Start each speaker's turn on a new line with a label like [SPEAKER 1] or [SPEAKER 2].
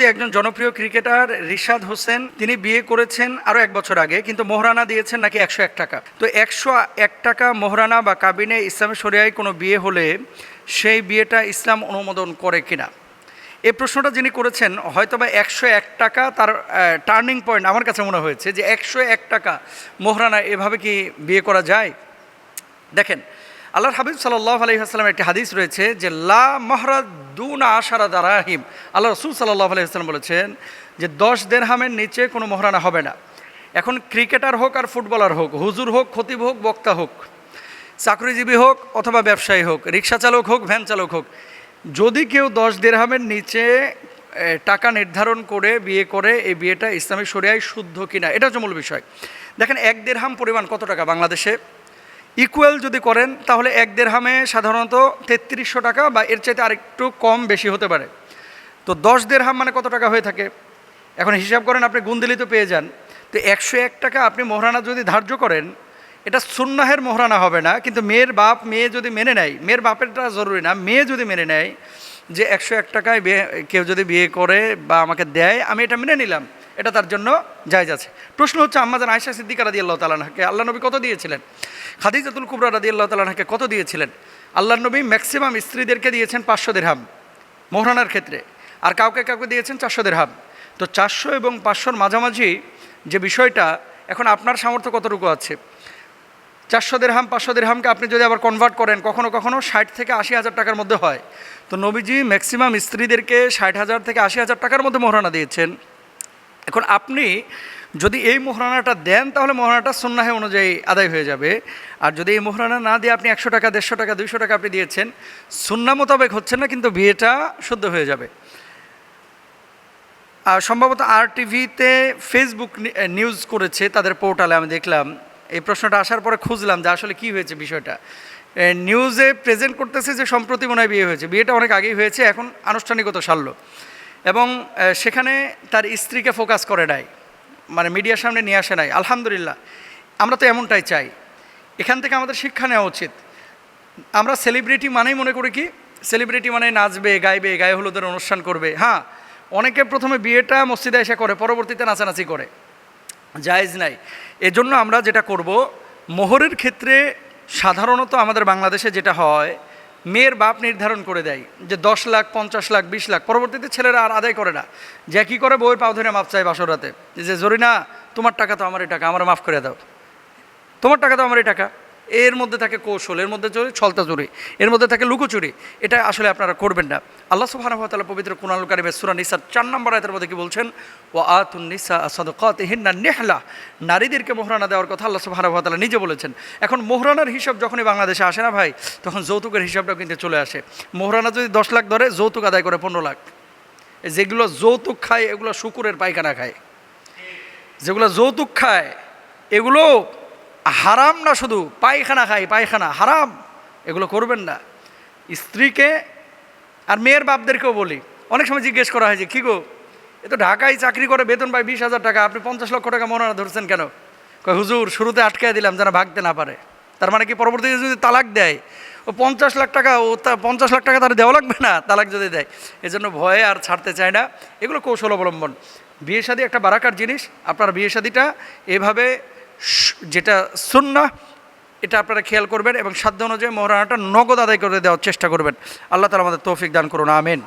[SPEAKER 1] সম্প্রতি একজন জনপ্রিয় ক্রিকেটার রিশাদ হোসেন, তিনি বিয়ে করেছেন আরও এক বছর আগে, কিন্তু মোহরানা দিয়েছেন নাকি একশো এক টাকা। তো একশো এক টাকা মোহরানা বা কাবিনে ইসলামের শরিয়ায় কোনো বিয়ে হলে সেই বিয়েটা ইসলাম অনুমোদন করে কিনা? এই প্রশ্নটা যিনি করেছেন, হয়তোবা একশো এক টাকা তার টার্নিং পয়েন্ট আমার কাছে মনে হয়েছে যে একশো এক টাকা মোহরানা এভাবে কি বিয়ে করা যায়? দেখেন আল্লাহর হাবিব সাল্লাহ আলহিহাস্লামের একটি হাদিস রয়েছে যে, লা মহরা দুনা আশারা দারাহিম। আল্লাহ রসুল সাল্লাহ আলহিহাস্লাম বলেছেন যে, দশ দেড়হামের নিচে কোনো মহারানা হবে না। এখন ক্রিকেটার হোক আর ফুটবলার হোক, হুজুর হোক, খতিব হোক, বক্তা হোক, চাকরিজীবী হোক অথবা ব্যবসায়ী হোক, রিক্সা চালক হোক, ভ্যান চালক হোক, যদি কেউ দশ দেড়হামের নিচে টাকা নির্ধারণ করে, বিয়ে করে, এই বিয়েটা ইসলামিক শরিয়ায় শুদ্ধ কিনা, এটা হচ্ছে মূল বিষয়। দেখেন, এক দেড়হাম পরিমাণ কত টাকা বাংলাদেশে? ইকুয়াল যদি করেন, তাহলে এক দেড়হামে সাধারণত তেত্রিশশো টাকা বা এর চাইতে আরেকটু কম বেশি হতে পারে। তো দশ দেড়হাম মানে কত টাকা হয়ে থাকে? এখন হিসাব করেন, আপনি গুন্দিলি তো পেয়ে যান। তো একশো এক টাকা আপনি মোহরানা যদি ধার্য করেন, এটা সুন্নাহের মোহরানা হবে না, কিন্তু মেয়ের বাপ, মেয়ে যদি মেনে নেয়, মেয়ের বাপেরটা জরুরি না, মেয়ে যদি মেনে নেয় যে একশো এক টাকায় বিয়ে, কেউ যদি বিয়ে করে বা আমাকে দেয়, আমি এটা মেনে নিলাম, এটা তার জন্য জায়জ আছে। প্রশ্ন হচ্ছে আম্মাজান আয়সা সিদ্দিকা রাদি আল্লাহ তালাহাকে আল্লাহ নবী কত দিয়েছিলেন? খাদিজাতুল কুবরা রাদি আল্লাহ তালাহাকে কত দিয়েছিলেন? আল্লাহ নবী ম্যাক্সিমাম স্ত্রীদেরকে দিয়েছেন পাঁচশো দেড়হাম মোহরানার ক্ষেত্রে। আর কাউকে কাউকে দিয়েছেন চারশো দেড়হাম তো চারশো এবং পাঁচশোর মাঝামাঝি যে বিষয়টা, এখন আপনার সামর্থ্য কতটুকু আছে? চারশো দেড়হাম পাঁচশো দেড়হামকে আপনি যদি আবার কনভার্ট করেন, কখনো কখনো ষাট থেকে আশি হাজার টাকার মধ্যে হয়। তো নবীজি ম্যাক্সিমাম স্ত্রীদেরকে ষাট হাজার থেকে আশি হাজার টাকার মধ্যে মোহরানা দিয়েছেন। এখন আপনি যদি এই মোহরানাটা দেন, তাহলে মোহরানাটা সন্ন্যাহে অনুযায়ী আদায় হয়ে যাবে। আর যদি এই মোহরানা না দিয়ে আপনি একশো টাকা, দেড়শো টাকা, দুইশো টাকা আপনি দিয়েছেন, সুন্না মোতাবেক হচ্ছে না, কিন্তু বিয়েটা শুদ্ধ হয়ে যাবে। আর সম্ভবত আর টিভিতে ফেসবুক নিউজ করেছে, তাদের পোর্টালে আমি দেখলাম। এই প্রশ্নটা আসার পরে খুঁজলাম যে আসলে কী হয়েছে বিষয়টা। নিউজে প্রেজেন্ট করতেছে যে সম্প্রতি মনে বিয়ে হয়েছে। বিয়েটা অনেক আগেই হয়েছে, এখন আনুষ্ঠানিকতা সারল। এবং সেখানে তার স্ত্রীকে ফোকাস করে নাই। মানে মিডিয়ার সামনে নিয়ে আসে নাই। আলহামদুলিল্লাহ। আমরা তো এমনটাই চাই। এখান থেকে আমাদের শিক্ষা নেওয়া উচিত। আমরা সেলিব্রিটি মানেই মনে করি কি? সেলিব্রিটি মানে নাচবে, গাইবে, গায়ে হলুদের অনুষ্ঠান করবে। হ্যাঁ অনেকে প্রথমে বিয়েটা মসজিদে এসে করে, পরবর্তীতে নাচানাচি করে। জায়েজ নাই। এজন্য আমরা যেটা করব, মোহরের ক্ষেত্রে সাধারণত আমাদের বাংলাদেশে যেটা হয় মেয়ের বাপ নির্ধারণ করে দেয় যে দশ লাখ, পঞ্চাশ লাখ, বিশ লাখ। পরবর্তীতে ছেলেরা আর আদায় করে না। যে কী করে বউয়ের পাও ধরে মাপ চায় বাসরাতে যে জরিনা, তোমার টাকা তো আমার এই টাকা, আমার মাফ করে দাও। তোমার টাকা তো আমার এই টাকা। এর মধ্যে থাকে কৌশল, এর মধ্যে চলে ছলতা চুরি এর মধ্যে থাকে লুকোচুরি। এটা আসলে আপনারা করবেন না। আল্লাহ সুবহানাহু ওয়া পবিত্র কুরআনুল কারিমে সূরা নিসার চার নম্বর আয়াতের মধ্যে কি বলছেন? ওয়া আতুন নিসা সাদাকাতিহিন্না নেহলা। নারীদেরকে মোহরানা দেওয়ার কথা আল্লাহ সুবহানাহু ওয়া নিজে বলেছেন। এখন মোহরানার হিসাব যখনই বাংলাদেশে আসে না ভাই, তখন যৌতুকের হিসাবটাও কিন্তু চলে আসে। মোহরানা যদি দশ লাখ ধরে, যৌতুক আদায় করে পনেরো লাখ। যেগুলো যৌতুক খায়, এগুলো শুকুরের পায়খানা খায়। যেগুলো যৌতুক খায়, এগুলো হারাম না শুধু, পায়খানা খায় পায়খানা, হারাম, এগুলো করবেন না। স্ত্রীকে আর মেয়ের বাপদেরকেও বলি, অনেক সময় জিজ্ঞেস করা হয় যে, কী গো, এ তো ঢাকায় চাকরি করে, বেতন পায় বিশ হাজার টাকা, আপনি পঞ্চাশ লক্ষ টাকা মনে ধরছেন কেন? কয়, হুজুর, শুরুতে আটকায় দিলাম যেন ভাগতে না পারে। তার মানে কি পরবর্তীতে যদি তালাক দেয়, ও পঞ্চাশ লাখ টাকা, ও তা পঞ্চাশ লাখ টাকা তার দেওয়া লাগবে না? তালাক যদি দেয়, এজন্য ভয়ে আর ছাড়তে চায় না। এগুলো কৌশল অবলম্বন। বিয়ে শাদী একটা বারাকার জিনিস, আপনার বিয়ে শাদীটা এভাবে যেটা সুন্না এটা আপনারা খেয়াল করবেন এবং সাধ্য অনুযায়ী মহারানাটা নগদ আদায় করে দেওয়ার চেষ্টা করবেন। আল্লাহ তালা আমাদের তৌফিক দান করুন, আমিন।